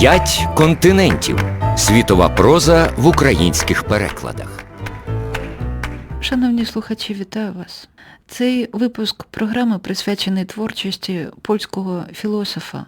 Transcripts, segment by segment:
П'ять континентів. Світова проза в українських перекладах. Шановні слухачі, вітаю вас. Цей випуск програми присвячений творчості польського філософа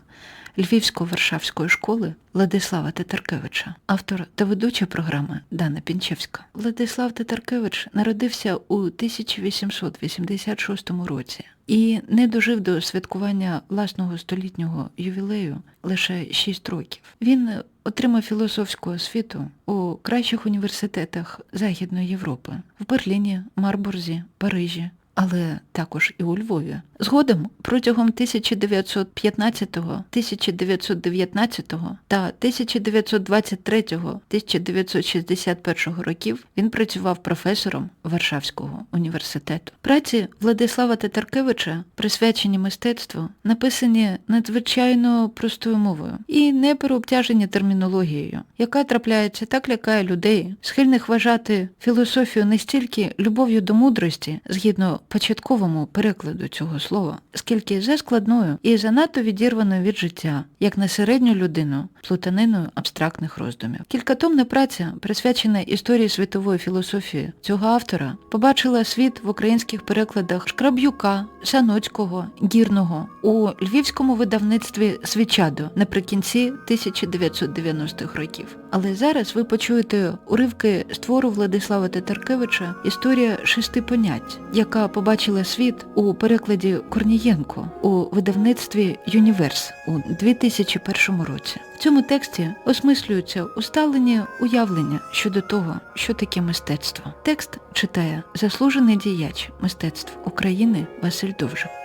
Львівсько-Варшавської школи Владислава Татаркевича, автор та ведуча програми Дана Пінчевська. Владислав Татаркевич народився у 1886 році і не дожив до святкування власного столітнього ювілею лише 6 років. Він отримав філософську освіту у кращих університетах Західної Європи в Берліні, Марбурзі, Парижі, але також і у Львові. Згодом протягом 1915, 1919 та 1923-1961 років він працював професором Варшавського університету. Праці Владислава Татаркевича, присвячені мистецтву, написані надзвичайно простою мовою і не переобтяжені термінологією, яка трапляється так лякає людей, схильних вважати філософію не стільки любов'ю до мудрості, згідно початковому перекладу цього слова, скільки за складною і занадто відірваною від життя, як на середню людину, плутаниною абстрактних роздумів. Кількатомна праця, присвячена історії світової філософії цього автора, побачила світ в українських перекладах Шкраб'юка, Саноцького, Гірного у львівському видавництві Свічадо наприкінці 1990-х років. Але зараз ви почуєте уривки з твору Владислава Татаркевича Історія шести понять, яка побачила світ у перекладі Корнієнко у видавництві Юніверс у 2001 році. В цьому тексті осмислюються усталені уявлення щодо того, що таке мистецтво. Текст читає заслужений діяч мистецтв України Василь Довжик.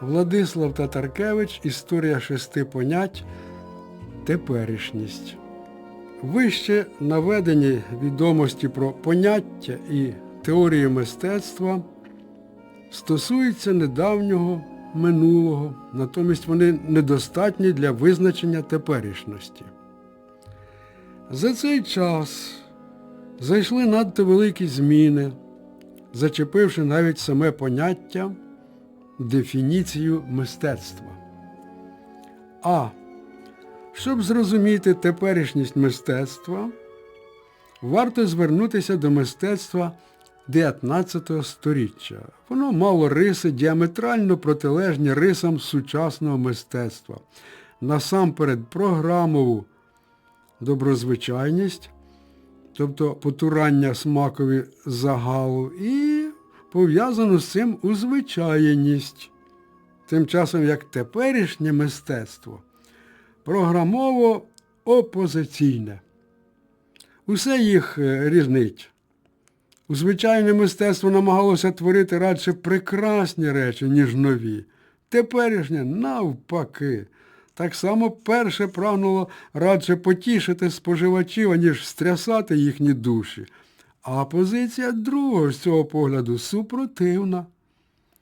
Владислав Татаркевич Історія шести понять. Теперішність. Вище наведені відомості про поняття і теорії мистецтва стосуються недавнього минулого, натомість вони недостатні для визначення теперішності. За цей час зайшли надто великі зміни, зачепивши навіть саме поняття дефініцію мистецтва. А. Щоб зрозуміти теперішність мистецтва, варто звернутися до мистецтва 19 століття. Воно мало риси діаметрально протилежні рисам сучасного мистецтва. Насамперед програмову доброзвичайність, тобто потурання смакові загалу, і пов'язану з цим узвичаєність. Тим часом як теперішнє мистецтво програмово опозиційне. Усе їх е, різнить. Звичайне мистецтво намагалося творити радше прекрасні речі, ніж нові. Теперішнє навпаки. Так само перше прагнуло радше потішити споживачів, аніж стрясати їхні душі. А позиція другого з цього погляду супротивна.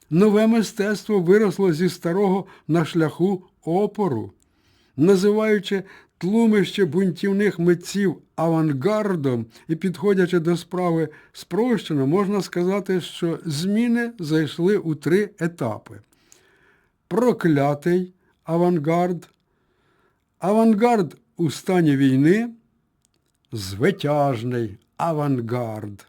Нове мистецтво виросло зі старого на шляху опору. Називаючи тлумище бунтівних митців авангардом і підходячи до справи спрощено, можна сказати, що зміни зайшли у три етапи. Проклятий авангард, авангард у стані війни, звитяжний авангард.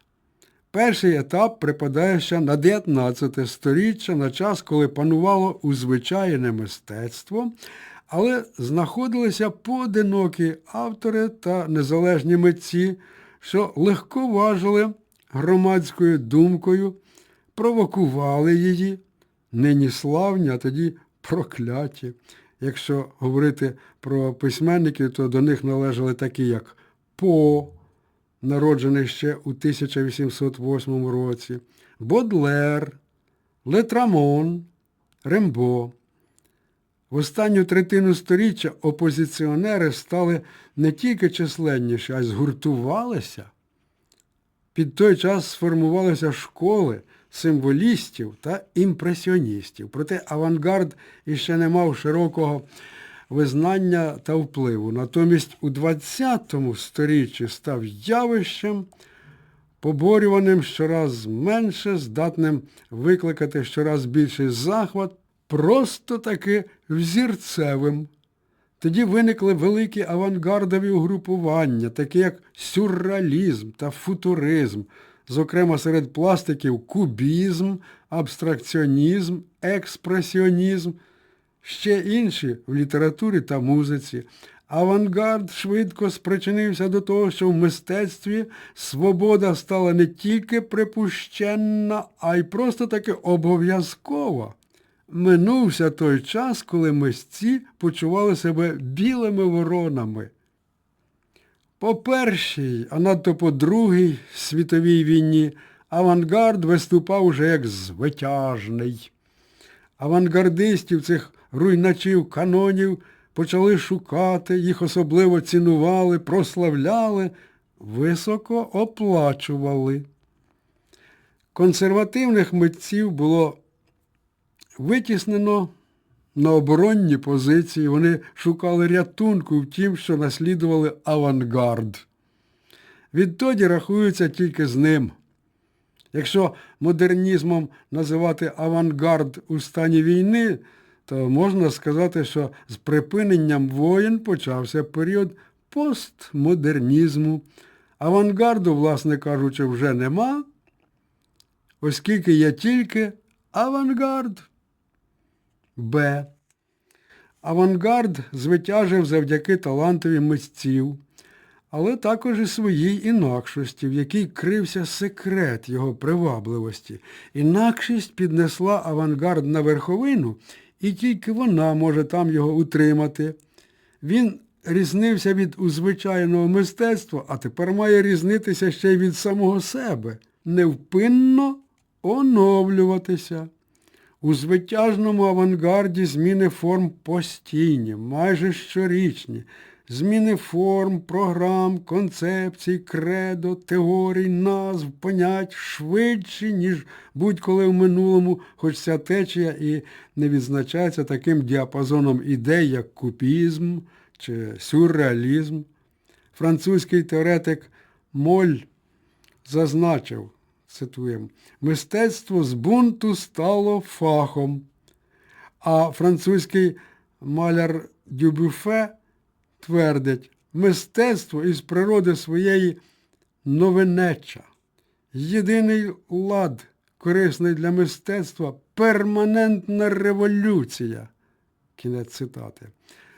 Перший етап припадає ще на 19 сторіччя, на час, коли панувало узвичайне мистецтво, але знаходилися поодинокі автори та незалежні митці, що легковажили громадською думкою, провокували її, нині славні, а тоді прокляті. Якщо говорити про письменників, то до них належали такі, як По, народжений ще у 1808 році, Бодлер, Летрамон, Рембо. В останню третину сторіччя опозиціонери стали не тільки численніші, а й згуртувалися. Під той час сформувалися школи символістів та імпресіоністів. Проте авангард іще не мав широкого визнання та впливу. Натомість у ХХ сторіччі став явищем поборюваним щораз менше, здатним викликати щораз більший захват, просто таки взірцевим. Тоді виникли великі авангардові угрупування, такі як сюрреалізм та футуризм, зокрема серед пластиків кубізм, абстракціонізм, експресіонізм, ще інші в літературі та музиці. Авангард швидко спричинився до того, що в мистецтві свобода стала не тільки припущенна, а й просто таки обов'язкова. Минувся той час, коли мисці почували себе білими воронами. По першій, а надто по другій світовій війні авангард виступав уже як звитяжний. Авангардистів, цих руйначів канонів, почали шукати, їх особливо цінували, прославляли, високо оплачували. Консервативних митців було витіснено на оборонні позиції. Вони шукали рятунку в тім, що наслідували авангард. Відтоді рахуються тільки з ним. Якщо модернізмом називати авангард у стані війни, то можна сказати, що з припиненням воєн почався період постмодернізму. Авангарду, власне кажучи, вже нема, оскільки є тільки авангард. Б. Авангард звитяжив завдяки талантові митців, але також і своїй інакшості, в якій крився секрет його привабливості. Інакшість піднесла авангард на верховину, і тільки вона може там його утримати. Він різнився від узвичайного мистецтва, а тепер має різнитися ще й від самого себе, невпинно оновлюватися. У звитяжному авангарді зміни форм постійні, майже щорічні. Зміни форм, програм, концепцій, кредо, теорій, назв, понять швидші, ніж будь-коли в минулому, хоч ця течія і не відзначається таким діапазоном ідей, як купізм чи сюрреалізм. Французький теоретик Моль зазначив, цитуємо, мистецтво з бунту стало фахом, а французький маляр Дюбюфе твердить, мистецтво із природи своєї новинеча. Єдиний лад, корисний для мистецтва, перманентна революція. Кінець цитати.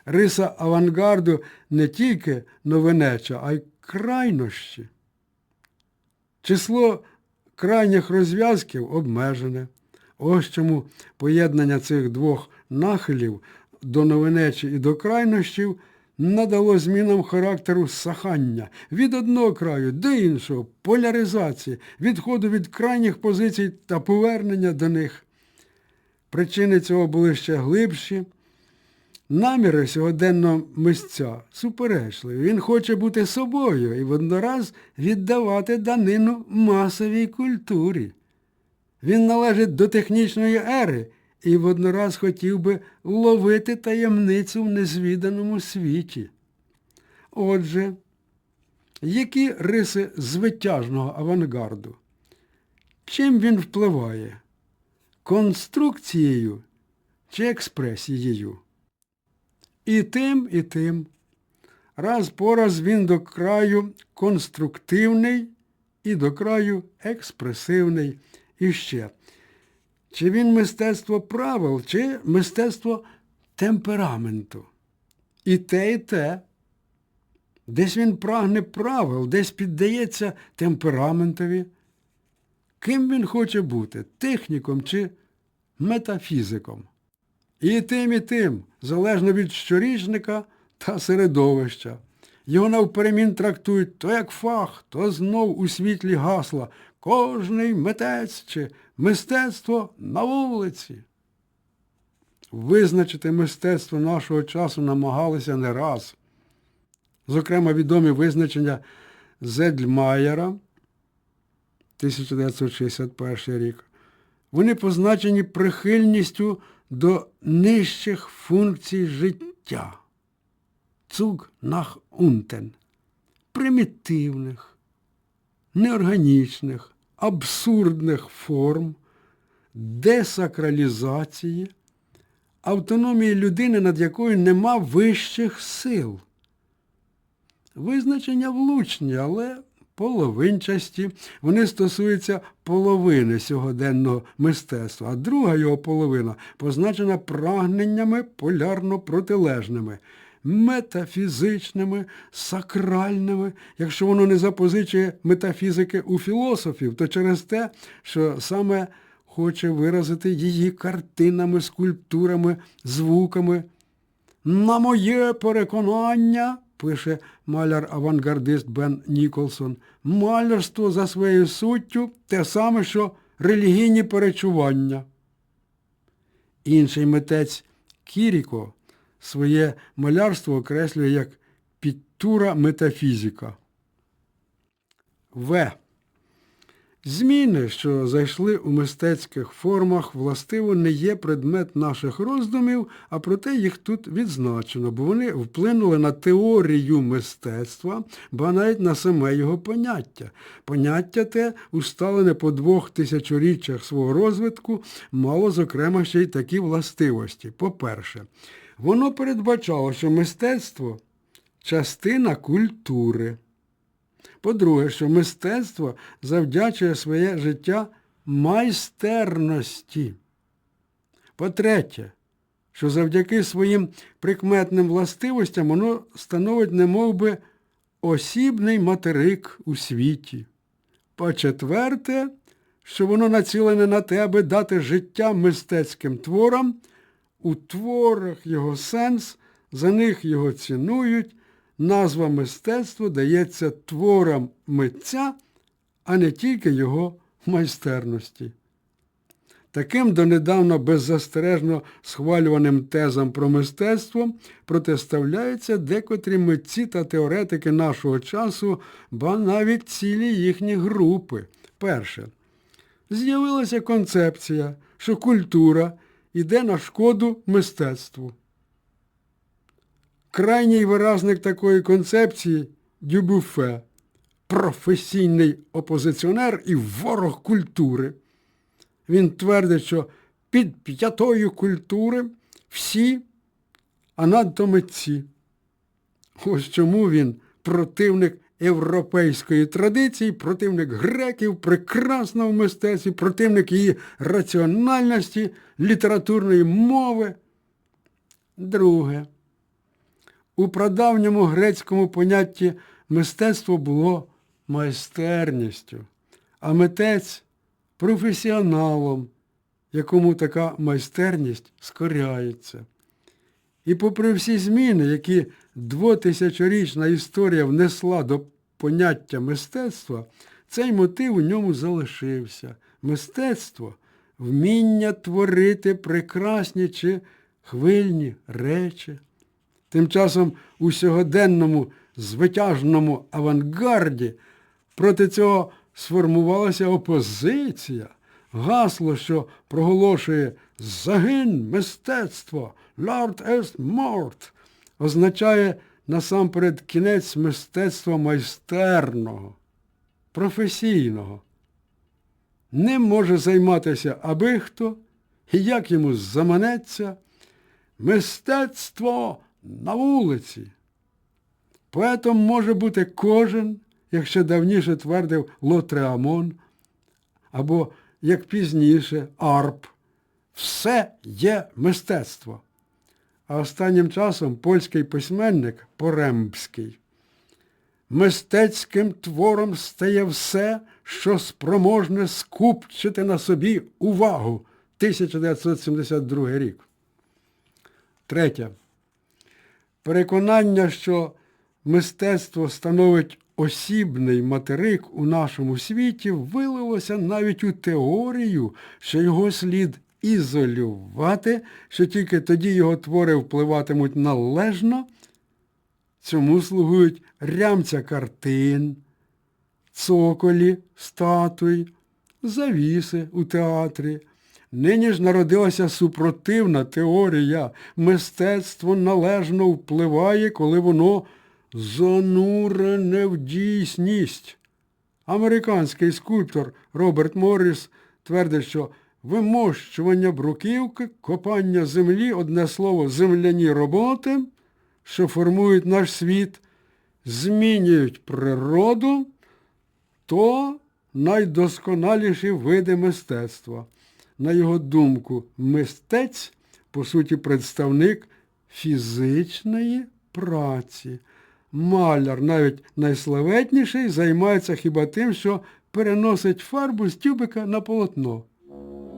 Риса авангарду не тільки новинеча, а й крайнощі. Число крайніх розв'язків обмежене. Ось чому поєднання цих двох нахилів до новинечі і до крайнощів надало змінам характеру сахання від одного краю до іншого, поляризації, відходу від крайніх позицій та повернення до них. Причини цього були ще глибші. Наміри сьогоденного мисця суперечливі. Він хоче бути собою і воднораз віддавати данину масовій культурі. Він належить до технічної ери і воднораз хотів би ловити таємницю в незвіданому світі. Отже, які риси звитяжного авангарду? Чим він впливає? Конструкцією чи експресією? І тим, і тим. Раз по раз він до краю конструктивний і до краю експресивний. І ще. Чи він мистецтво правил, чи мистецтво темпераменту? І те, і те. Десь він прагне правил, десь піддається темпераментові. Ким він хоче бути? Техніком чи метафізиком? І тим, і тим, залежно від щорічника та середовища. Його навперемін трактують то як фах, то знов у світлі гасла. Кожний митець чи мистецтво на вулиці. Визначити мистецтво нашого часу намагалися не раз. Зокрема, відомі визначення Зедльмаєра, 1961 рік. Вони позначені прихильністю до нижчих функцій життя. Цуг нах унтен, примітивних, неорганічних, абсурдних форм, десакралізації, автономії людини, над якою нема вищих сил. Визначення влучні, але половинчасті. Вони стосуються половини сьогоденного мистецтва, а друга його половина позначена прагненнями полярно протилежними, метафізичними, сакральними. Якщо воно не запозичує метафізики у філософів, то через те, що саме хоче виразити її картинами, скульптурами, звуками. На моє переконання, пише маляр-авангардист Бен Ніколсон, малярство за своєю суттю те саме, що релігійні перечування. Інший митець Кіріко своє малярство окреслює як підтура метафізика. В. Зміни, що зайшли у мистецьких формах, властиво не є предмет наших роздумів, а проте їх тут відзначено, бо вони вплинули на теорію мистецтва, ба навіть на саме його поняття. Поняття те, усталене по двох тисячоріччях свого розвитку, мало, зокрема, ще й такі властивості. По-перше, воно передбачало, що мистецтво частина культури. По-друге, що мистецтво завдячує своє життя майстерності. По-третє, що завдяки своїм прикметним властивостям воно становить немов би осібний материк у світі. По-четверте, що воно націлене на те, аби дати життя мистецьким творам, у творах його сенс, за них його цінують, назва мистецтва дається творам митця, а не тільки його майстерності. Таким донедавна беззастережно схвалюваним тезам про мистецтво протиставляються декотрі митці та теоретики нашого часу, ба навіть цілі їхні групи. Перше. З'явилася концепція, що культура йде на шкоду мистецтву. Крайній виразник такої концепції Дюбуфе, професійний опозиціонер і ворог культури. Він твердить, що під п'ятою культури всі, а надто митці. Ось чому він противник європейської традиції, противник греків, прекрасного мистецтві, противник її раціональності, літературної мови. Друге. У прадавньому грецькому понятті мистецтво було майстерністю, а митець професіоналом, якому така майстерність скоряється. І попри всі зміни, які двотисячорічна історія внесла до поняття мистецтва, цей мотив у ньому залишився. Мистецтво вміння творити прекрасні чи хвильні речі. Тим часом у сьогоденному звитяжному авангарді проти цього сформувалася опозиція. Гасло, що проголошує «Загин мистецтво, Lord est mort», означає насамперед кінець мистецтва майстерного, професійного. Ним може займатися аби хто, і як йому заманеться, мистецтво на вулиці. Поетом може бути кожен, як ще давніше твердив Лотреамон, або, як пізніше, Арп. Все є мистецтво. А останнім часом польський письменник Порембський. Мистецьким твором стає все, що спроможне скупчити на собі увагу. 1972 рік. Третє. Переконання, що мистецтво становить осібний материк у нашому світі, вилилося навіть у теорію, що його слід ізолювати, що тільки тоді його твори впливатимуть належно. Цьому слугують рямця картин, цоколі, статуй, завіси у театрі. Нині ж народилася супротивна теорія. Мистецтво належно впливає, коли воно занурене в дійсність. Американський скульптор Роберт Морріс твердить, що вимощування бруківки, копання землі, одне слово, земляні роботи, що формують наш світ, змінюють природу, то найдосконаліші види мистецтва. На його думку, мистець, по суті, представник фізичної праці. Маляр, навіть найславетніший, займається хіба тим, що переносить фарбу з тюбика на полотно.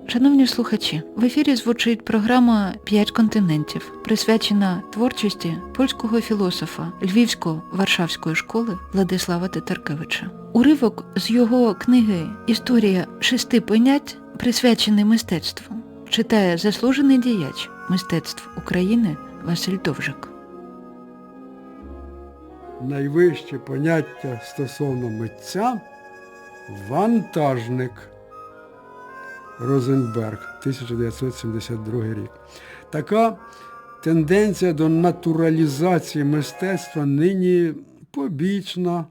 Шановні слухачі, в ефірі звучить програма «П'ять континентів, присвячена творчості польського філософа Львівсько-Варшавської школи Владислава Титаркевича. Уривок з його книги Історія шести понять, присвячений мистецтву, читає заслужений діяч мистецтв України Василь Довжик. Найвище поняття стосовно митця вантажник. Розенберг, 1972 рік. Така тенденція до натуралізації мистецтва нині побічна,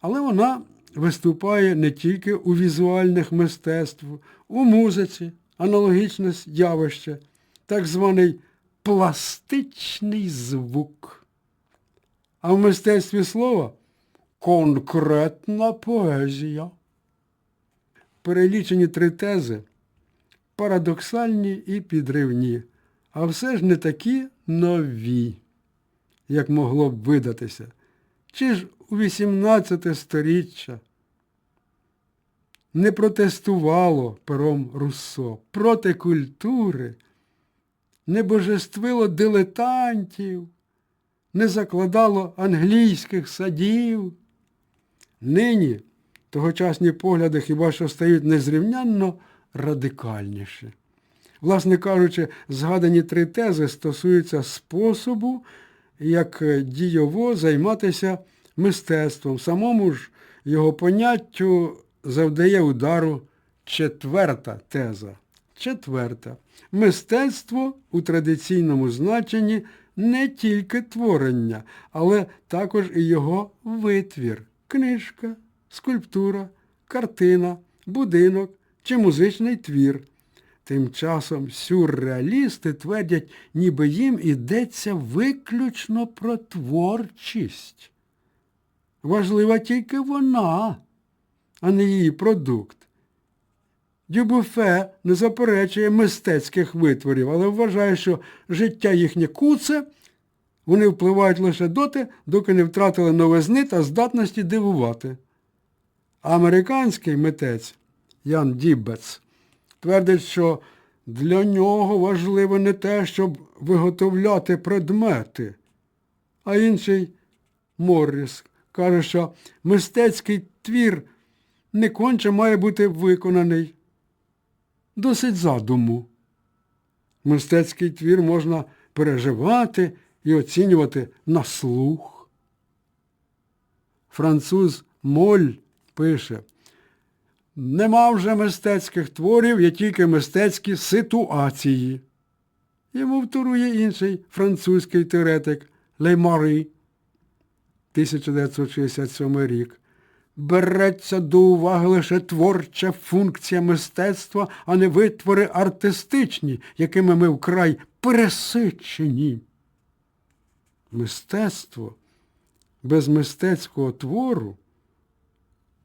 але вона виступає не тільки у візуальних мистецтвах, у музиці, аналогічне явище, так званий пластичний звук. А в мистецтві слова конкретна поезія. Перелічені три тези парадоксальні і підривні, а все ж не такі нові, як могло б видатися. Чи ж у 18 сторіччя не протестувало пером Руссо проти культури, не божествило дилетантів, не закладало англійських садів. Нині тогочасні погляди хіба що стають незрівнянно радикальніші. Власне кажучи, згадані три тези стосуються способу, як дійово займатися мистецтвом. Самому ж його поняттю завдає удару четверта теза. Четверта. Мистецтво у традиційному значенні не тільки творення, але також і його витвір. Книжка, скульптура, картина, будинок чи музичний твір. Тим часом сюрреалісти твердять, ніби їм ідеться виключно про творчість. Важлива тільки вона, а не її продукт. Дюбуфе не заперечує мистецьких витворів, але вважає, що життя їхнє куце, вони впливають лише доти, доки не втратили новизни та здатності дивувати. Американський митець Ян Діббец твердить, що для нього важливо не те, щоб виготовляти предмети, а інший Морріс каже, що мистецький твір не конче має бути виконаний. Досить задуму. Мистецький твір можна переживати і оцінювати на слух. Француз Моль пише, Нема вже мистецьких творів, є тільки мистецькі ситуації. Йому вторує інший французький теоретик Леймари, 1967 рік. Береться до уваги лише творча функція мистецтва, а не витвори артистичні, якими ми вкрай пересичені. Мистецтво без мистецького твору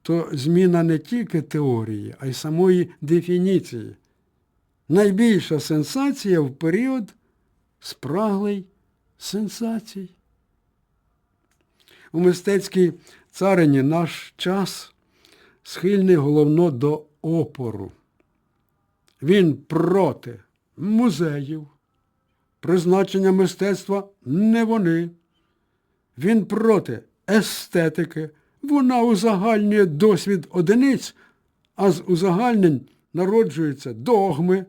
то зміна не тільки теорії, а й самої дефініції. Найбільша сенсація в період спраглий сенсацій. У мистецькій царині наш час схильний головно до опору. Він проти музеїв. Призначення мистецтва не вони. Він проти естетики. Вона узагальнює досвід одиниць, а з узагальнень народжуються догми.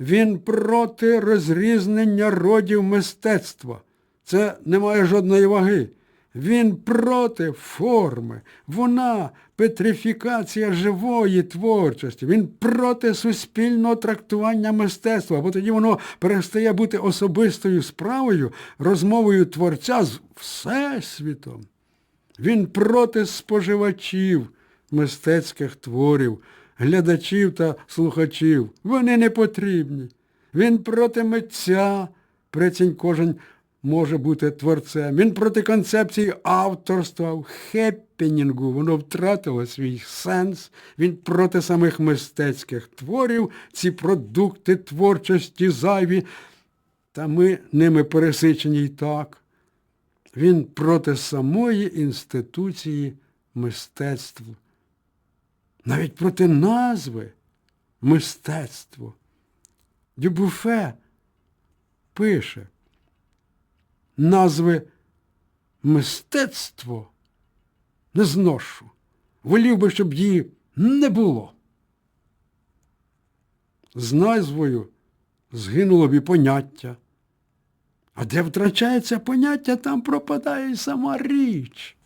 Він проти розрізнення родів мистецтва. Це не має жодної ваги. Він проти форми. Вона петрифікація живої творчості. Він проти суспільного трактування мистецтва, бо тоді воно перестає бути особистою справою, розмовою творця з Всесвітом. Він проти споживачів, мистецьких творів, глядачів та слухачів. Вони не потрібні. Він проти митця, прицінь кожен може бути творцем. Він проти концепції авторства, в хеппінінгу, воно втратило свій сенс. Він проти самих мистецьких творів, ці продукти творчості зайві, та ми ними пересичені й так. Він проти самої інституції мистецтва. Навіть проти назви мистецтво. Дюбуфе пише, назви мистецтво не зношу. Волів би, щоб її не було. З назвою згинуло б і поняття. А де втрачається поняття, там пропадає й сама річ.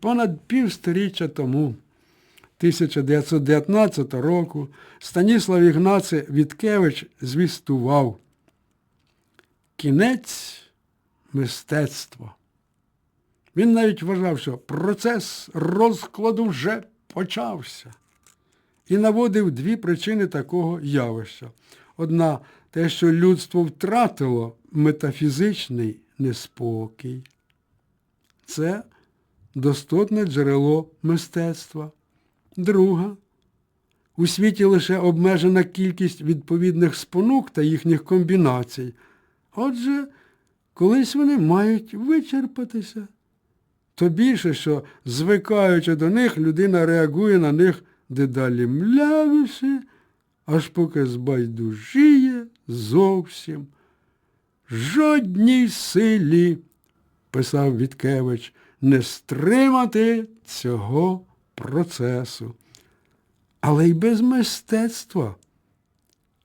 Понад півсторіччя тому, 1919 року, Станіслав Ігнаци Віткевич звістував кінець мистецтва. Він навіть вважав, що процес розкладу вже почався. І наводив дві причини такого явища. Одна те, що людство втратило метафізичний неспокій. Це достотне джерело мистецтва. Друга у світі лише обмежена кількість відповідних спонук та їхніх комбінацій. Отже, колись вони мають вичерпатися. То більше, що, звикаючи до них, людина реагує на них дедалі млявіше, аж поки збайдужіє зовсім. Жодній силі, писав Віткевич, не стримати цього процесу. Але й без мистецтва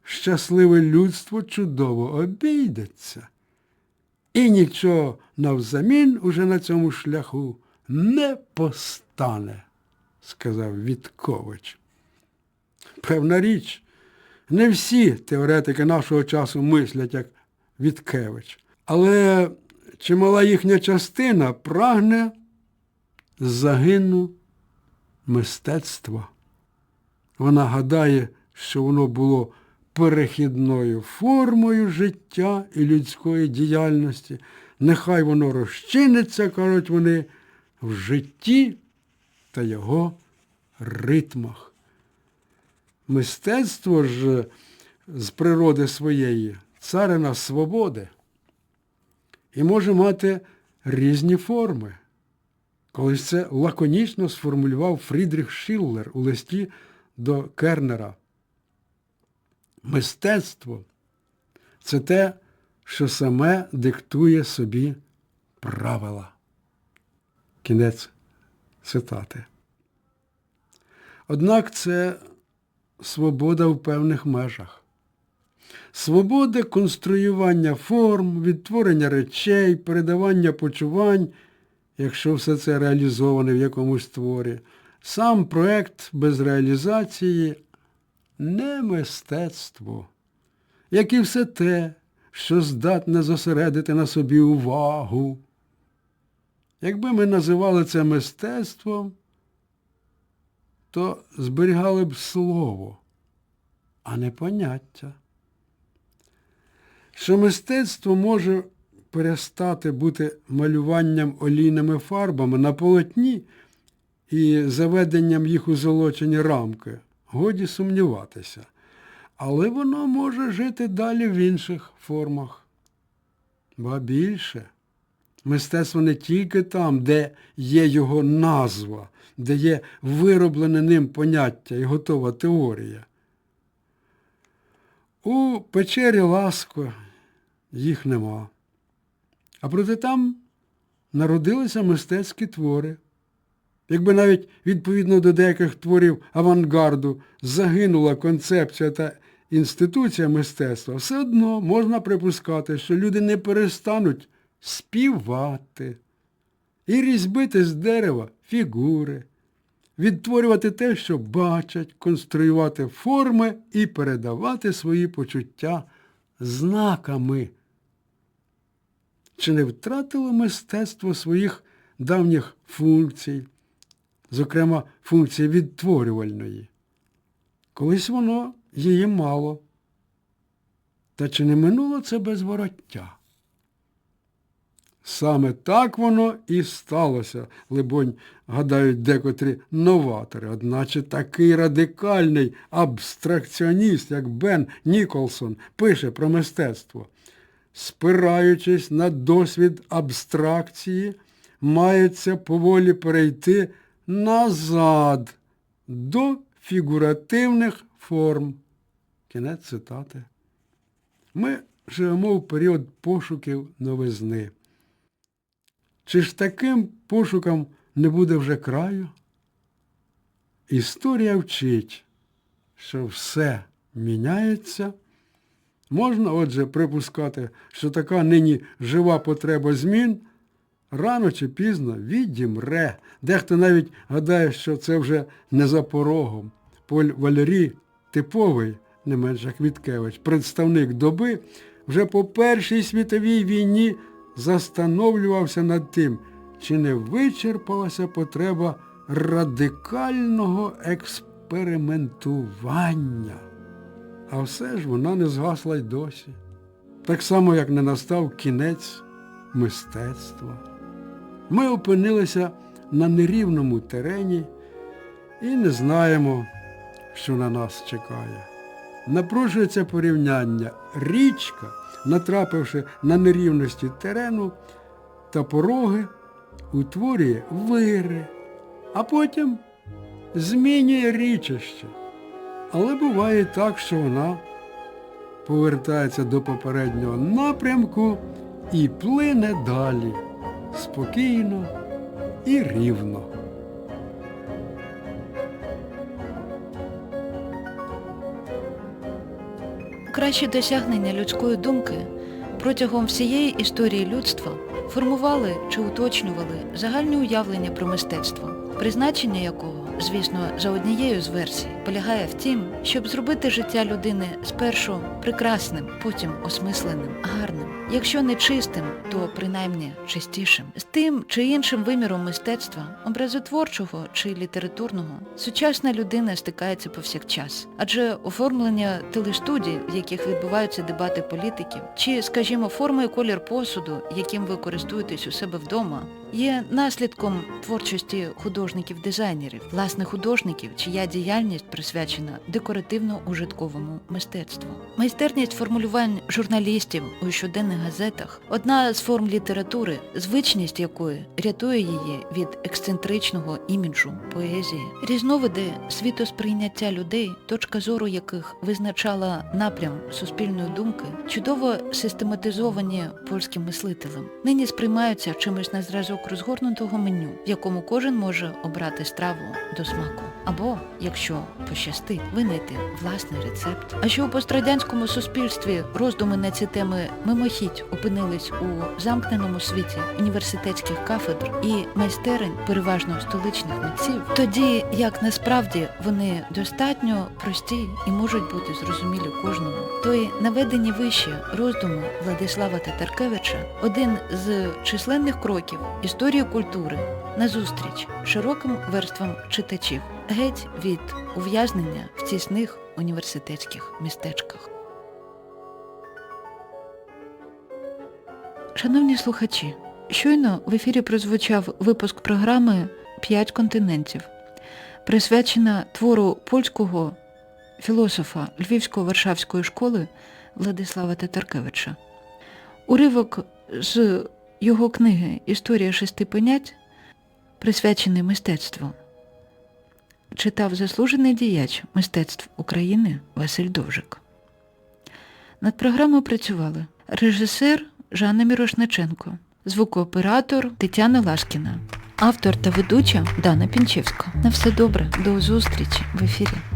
щасливе людство чудово обійдеться. І нічого навзамін уже на цьому шляху не постане, сказав Віткович. Певна річ, не всі теоретики нашого часу мислять, як Віткевич, але чимала їхня частина прагне загину мистецтва. Вона гадає, що воно було перехідною формою життя і людської діяльності. Нехай воно розчиниться, кажуть вони, в житті та його ритмах. Мистецтво ж з природи своєї царина свободи і може мати різні форми. Колись це лаконічно сформулював Фрідріх Шиллер у листі до Кернера. Мистецтво це те, що саме диктує собі правила. Кінець цитати. Однак це свобода в певних межах. Свобода конструювання форм, відтворення речей, передавання почувань, якщо все це реалізоване в якомусь творі. Сам проект без реалізації не мистецтво, як і все те, що здатне зосередити на собі увагу. Якби ми називали це мистецтвом, то зберігали б слово, а не поняття. Що мистецтво може перестати бути малюванням олійними фарбами на полотні і заведенням їх у золочені рамки, годі сумніватися. Але воно може жити далі в інших формах. Ба більше. Мистецтво не тільки там, де є його назва, де є вироблене ним поняття і готова теорія. У печері Ласко їх нема. А проте там народилися мистецькі твори. Якби навіть відповідно до деяких творів авангарду загинула концепція та інституція мистецтва, все одно можна припускати, що люди не перестануть співати і різьбити з дерева фігури, відтворювати те, що бачать, конструювати форми і передавати свої почуття знаками. Чи не втратило мистецтво своїх давніх функцій? зокрема функції відтворювальної. Колись воно її мало. Та чи не минуло це без вороття? Саме так воно і сталося, либонь, гадають декотрі новатори, одначе такий радикальний абстракціоніст, як Бен Ніколсон, пише про мистецтво. Спираючись на досвід абстракції, мається поволі перейти назад до фігуративних форм. Кінець цитати. Ми живемо в період пошуків новизни. Чи ж таким пошукам не буде вже краю? Історія вчить, що все міняється. Можна, отже, припускати, що така нині жива потреба змін рано чи пізно відімре. Дехто навіть гадає, що це вже не за порогом. Поль Валерій, типовий, не менш як Віткевич, представник доби, вже по Першій світовій війні застановлювався над тим, чи не вичерпалася потреба радикального експериментування. А все ж вона не згасла й досі. Так само, як не настав кінець мистецтва. Ми опинилися на нерівному терені і не знаємо, що на нас чекає. Напрошується порівняння. Річка, натрапивши на нерівності терену та пороги, утворює вири, а потім змінює річище. Але буває так, що вона повертається до попереднього напрямку і плине далі спокійно і рівно. Кращі досягнення людської думки протягом всієї історії людства формували чи уточнювали загальні уявлення про мистецтво, призначення якого, звісно, за однією з версій, полягає в тім, щоб зробити життя людини спершу прекрасним, потім осмисленим, гарним. Якщо не чистим, то принаймні чистішим. З тим чи іншим виміром мистецтва, образотворчого чи літературного, сучасна людина стикається повсякчас. Адже оформлення телестудій, в яких відбуваються дебати політиків, чи, скажімо, форма і колір посуду, яким ви користуєтесь у себе вдома, є наслідком творчості художників-дизайнерів, власне художників, чия діяльність присвячена декоративно-ужитковому мистецтву. Майстерність формулювань журналістів у щоденних газетах одна з форм літератури, звичність якої рятує її від ексцентричного іміджу поезії. Різновиди світосприйняття людей, точка зору яких визначала напрям суспільної думки, чудово систематизовані польським мислителем. Нині сприймаються чимось на зразок розгорнутого меню, в якому кожен може обрати страву до смаку. Або, якщо пощастить, винайти власний рецепт. А що у пострадянському суспільстві роздуми на ці теми мимохідь опинились у замкненому світі університетських кафедр і майстерень, переважно столичних митців, тоді як насправді вони достатньо прості і можуть бути зрозумілі кожному, то й наведені вище роздуми Владислава Татаркевича один з численних кроків історії культури назустріч широким верствам читачів, геть від ув'язнення в тісних університетських містечках. Шановні слухачі, щойно в ефірі прозвучав випуск програми «П'ять континентів, присвячена твору польського філософа Львівсько-Варшавської школи Владислава Татаркевича. Уривок з його книги Історія шести понять, присвячений мистецтву, читав заслужений діяч мистецтв України Василь Довжик. Над програмою працювали режисер Жанна Мірошниченко, звукооператор Тетяна Лашкіна, автор та ведуча Дана Пінчевська. На все добре, до зустрічі в ефірі.